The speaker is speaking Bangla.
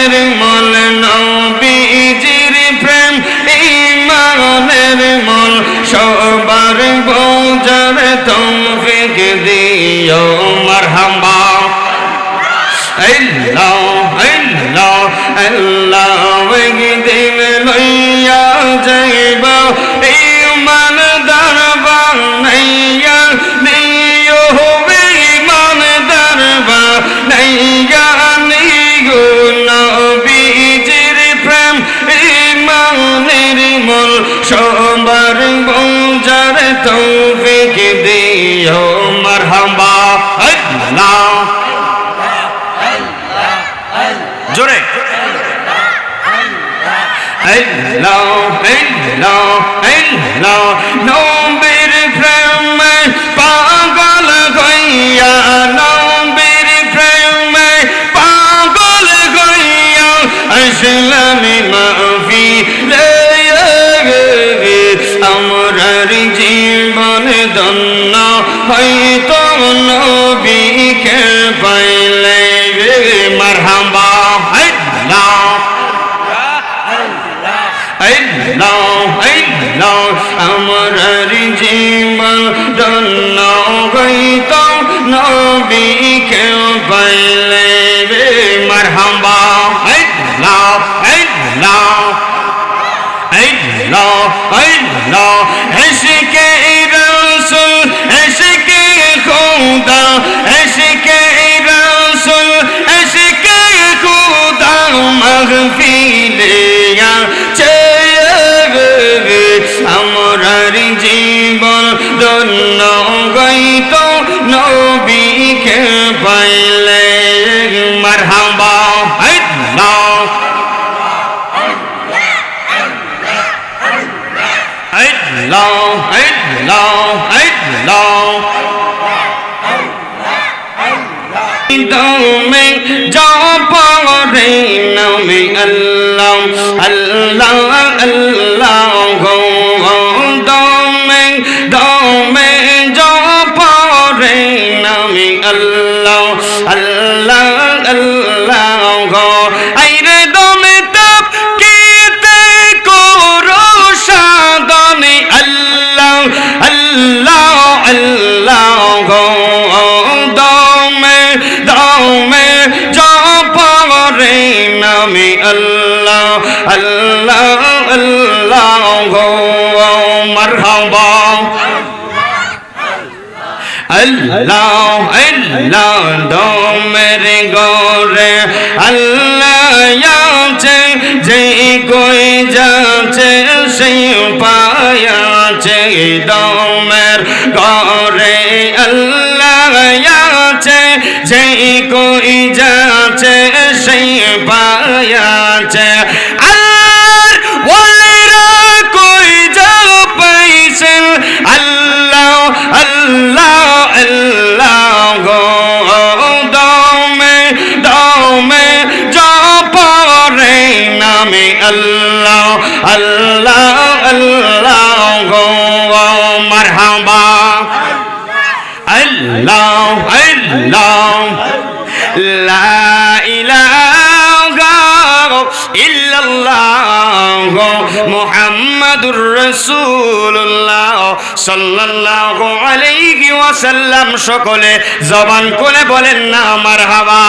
ইমানের মল নবীজির প্রেম ইমানের মল সবার বোঝার তৌফিক দিও মারহামা আল্লাহ। বোঝার তৌফিক দিও মারহাবা আল্লাহ। জোরে। আল্লাহ আল্লাহ আল্লাহ। আল্লাহ আমরার জীবন দন্ন হয়তো নবীকে পাইলে মারহাবা। আল্লাহ আল্লাহ আল্লাহ আল্লাহ এসকে রসুল, এসকে খুদা, এসকে রসুল, এসকে খুদা মগফিলিয়া Allah, Allah, Allah. দমে জপরে নমে আল্লাহ আল্লাহ আল্লাহ আল্লাহ আল্লাহ, দমের গরে আল্লাহ আছে যে কই যাচ্ছে, সেই পায়াছে দমের গরে আল্লাহ আছে যে কই যাচ্ছে, সেই পায়াছে লা ইলাহা ইল্লাল্লাহ মুহাম্মাদুর রাসূলুল্লাহ সাল্লাল্লাহু আলাইহি ওয়াসাল্লাম। সকলে জবান করে বলেন না মারহাবা।